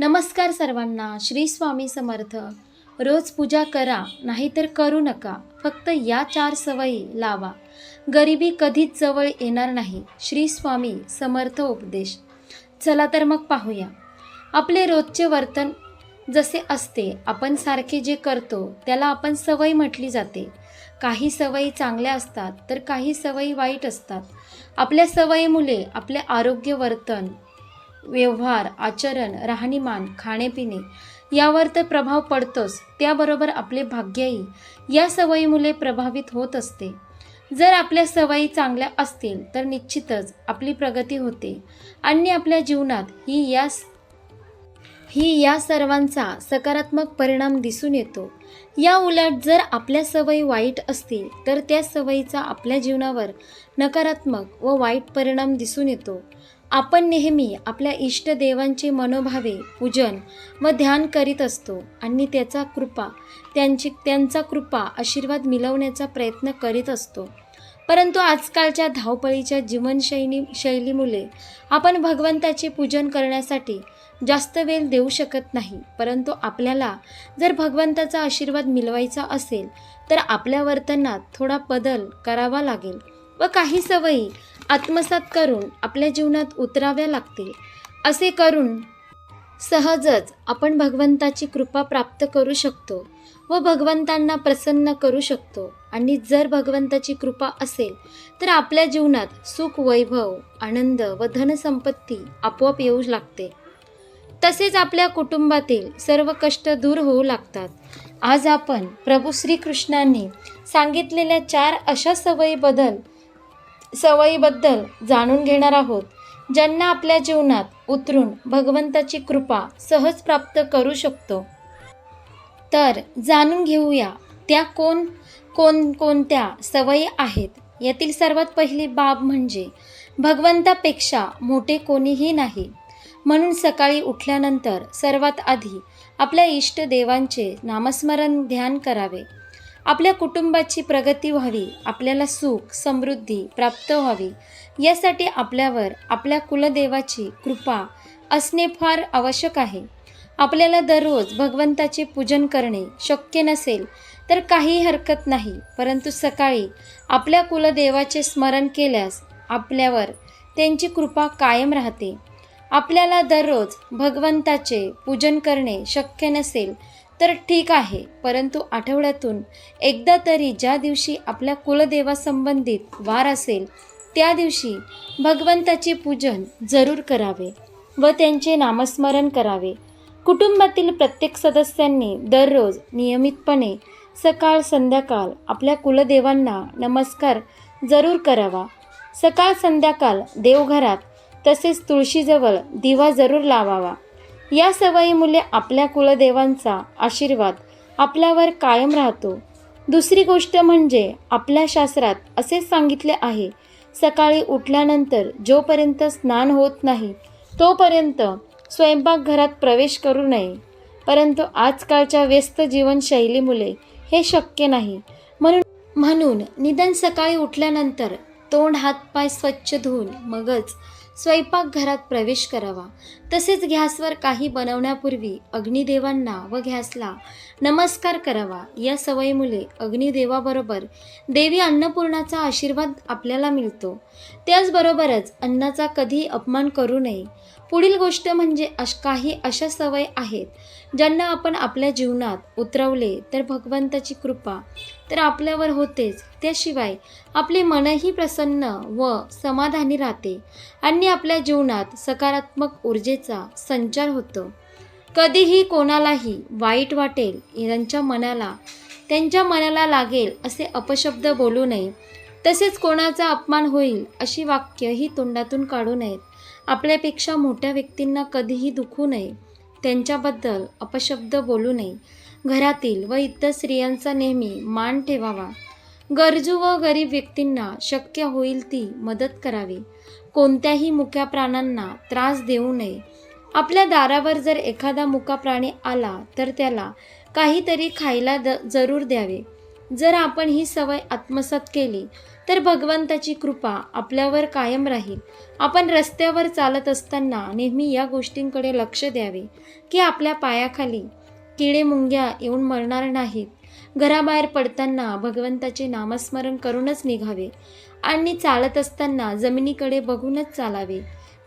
नमस्कार सर्वांना श्री स्वामी समर्थ. रोज पूजा करा नाहीतर करू नका. फक्त या चार सवयी लावा. गरिबी कधीच जवळ येणार नाही. श्री स्वामी समर्थ उपदेश. चला तर मग पाहूया. आपले रोजचे वर्तन जसे असते आपण सारखे जे करतो त्याला आपण सवय म्हटली जाते. काही सवयी चांगल्या असतात तर काही सवयी वाईट असतात. आपल्या सवयीमुळे आपले आरोग्य वर्तन व्यवहार आचरण राहणीमान खाणेपिणे यावर तर प्रभाव पडतोच. त्याबरोबर आपले भाग्यही. या सवयीमुळे प्रभावित होत असते. जर आपल्या सवयी चांगल्या असतील तर निश्चितच आपली प्रगती होते. आणि आपल्या जीवनात ही या ही या सर्वांचा सकारात्मक परिणाम दिसून येतो. या उलट जर आपल्या सवयी वाईट असतील तर त्या सवयीचा आपल्या जीवनावर नकारात्मक व वाईट परिणाम दिसून येतो. आपण नेहमी आपल्या इष्टदेवांचे मनोभावे पूजन व ध्यान करीत असतो आणि त्याचा कृपा त्यांची त्यांचा कृपा आशीर्वाद मिळवण्याचा प्रयत्न करीत असतो. परंतु आजकालच्या धावपळीच्या जीवनशैली शैलीमुळे आपण भगवंताचे पूजन करण्यासाठी जास्त वेळ देऊ शकत नाही. परंतु आपल्याला जर भगवंताचा आशीर्वाद मिळवायचा असेल तर आपल्या वर्तनात थोडा बदल करावा लागेल व काही सवयी आत्मसात करून आपल्या जीवनात उतराव्या लागतील. असे करून सहजच आपण भगवंताची कृपा प्राप्त करू शकतो व भगवंतांना प्रसन्न करू शकतो. आणि जर भगवंताची कृपा असेल तर आपल्या जीवनात सुख वैभव आनंद व धनसंपत्ती आपोआप येऊ लागते. तसेच आपल्या कुटुंबातील सर्व कष्ट दूर होऊ लागतात. आज आपण प्रभू श्रीकृष्णांनी सांगितलेल्या चार अशा सवयी बदल सवयीबद्दल जाणून घेणार आहोत. ज्यांना आपल्या जीवनात उतरून भगवंताची कृपा सहज प्राप्त करू शकतो. तर जाणून घेऊया त्या कोण कोण कोणत्या सवयी आहेत? यातील सर्वात पहिली बाब म्हणजे भगवंतापेक्षा मोठे कोणीही नाही. म्हणून सकाळी उठल्यानंतर सर्वात आधी आपल्या इष्टदेवांचे नामस्मरण ध्यान करावे. आपल्या कुटुंबाची प्रगती व्हावी आपल्याला सुख समृद्धी प्राप्त व्हावी. यासाठी आपल्यावर आपल्या कुलदेवाची कृपा असणे फार आवश्यक आहे. आपल्याला दररोज भगवंताचे पूजन करणे शक्य नसेल तर काही हरकत नाही. परंतु सकाळी आपल्या कुलदेवाचे स्मरण केल्यास आपल्यावर त्यांची कृपा कायम राहते. आपल्याला दररोज भगवंताचे पूजन करणे शक्य नसेल तर ठीक आहे. परंतु आठवड्यातून एकदा तरी ज्या दिवशी आपल्या कुलदेवासंबंधित वार असेल त्या दिवशी भगवंताचे पूजन जरूर करावे व त्यांचे नामस्मरण करावे. कुटुंबातील प्रत्येक सदस्यांनी दररोज नियमितपणे सकाळ संध्याकाळ आपल्या कुलदेवांना नमस्कार जरूर करावा. सकाळ संध्याकाळ देवघरात तसेच तुळशीजवळ दिवा जरूर लावावा. या सवयीमुळे आपल्या कुलदेवांचा आशीर्वाद आपल्यावर कायम राहतो. दुसरी गोष्ट म्हणजे आपल्या शास्त्रात असे सांगितले आहे सकाळी उठल्यानंतर जोपर्यंत स्नान होत नाही तोपर्यंत स्वयंपाकघरात प्रवेश करू नये. परंतु आजकालच्या व्यस्त जीवनशैलीमुळे हे शक्य नाही. म्हणून म्हणून निदान सकाळी उठल्यानंतर तोंड हातपाय स्वच्छ धुवून मगच स्वयंपाकघरात प्रवेश करावा. तसेच गॅसवर काही बनवण्यापूर्वी अग्निदेवांना व गॅसला नमस्कार करावा. या सवयीमुळे अग्निदेवाबरोबर देवी अन्नपूर्णाचा आशीर्वाद आपल्याला मिळतो. त्याचबरोबरच अन्नाचा कधी अपमान करू नये. पुढील गोष्ट म्हणजे अश काही अशा सवय आहेत ज्यांना आपण आपल्या जीवनात उतरवले तर भगवंताची कृपा तर आपल्यावर होतेच. त्याशिवाय आपले मनही प्रसन्न व समाधानी राहते आणि आपल्या जीवनात सकारात्मक ऊर्जेचा संचार होतो. कधीही कोणालाही वाईट वाटेल यांच्या मनाला त्यांच्या मनाला लागेल असे अपशब्द बोलू नये. तसेच कोणाचा अपमान होईल अशी वाक्य ही तोंडातून काढू नयेत. आपल्यापेक्षा मोठ्या व्यक्तींना कधीही दुखू नये. त्यांच्याबद्दल अपशब्द बोलू नये. घरातील व इतर स्त्रियांचा नेहमी मान ठेवावा. गरजू व गरीब व्यक्तींना शक्य होईल ती मदत करावी. कोणत्याही मुक्या प्राण्यांना त्रास देऊ नये. आपल्या दारावर जर एखादा मुका प्राणी आला तर त्याला काहीतरी खायला द जरूर द्यावे. जर आपण ही सवय आत्मसात केली तर भगवंताची कृपा आपल्यावर कायम राहील. आपण रस्त्यावर चालत असताना नेहमी या गोष्टींकडे लक्ष द्यावे की आपल्या पायाखाली किडे मुंग्या येऊन मरणार नाहीत. घराबाहेर पडताना भगवंताचे नामस्मरण करूनच निघावे आणि चालत असताना जमिनीकडे बघूनच चालावे.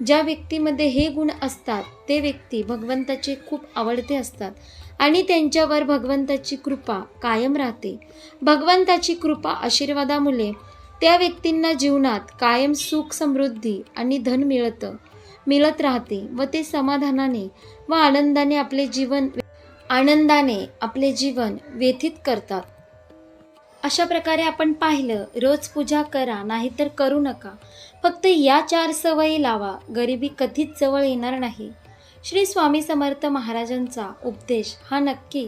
ज्या व्यक्तीमध्ये हे गुण असतात ते व्यक्ती भगवंताचे खूप आवडते असतात आणि त्यांच्यावर भगवंताची कृपा कायम राहते. भगवंताची कृपा आशीर्वादामुळे त्या व्यक्तींना जीवनात कायम सुख समृद्धी आणि धन मिळतं मिळत राहते व ते समाधानाने व आनंदाने आपले जीवन आनंदाने आपले जीवन व्यथित करतात. अशा प्रकारे आपण पाहिलं रोज पूजा करा नाहीतर करू नका. फक्त या चार सवयी लावा गरिबी कधीच जवळ येणार नाही. श्री स्वामी समर्थ महाराजांचा उपदेश हा नक्की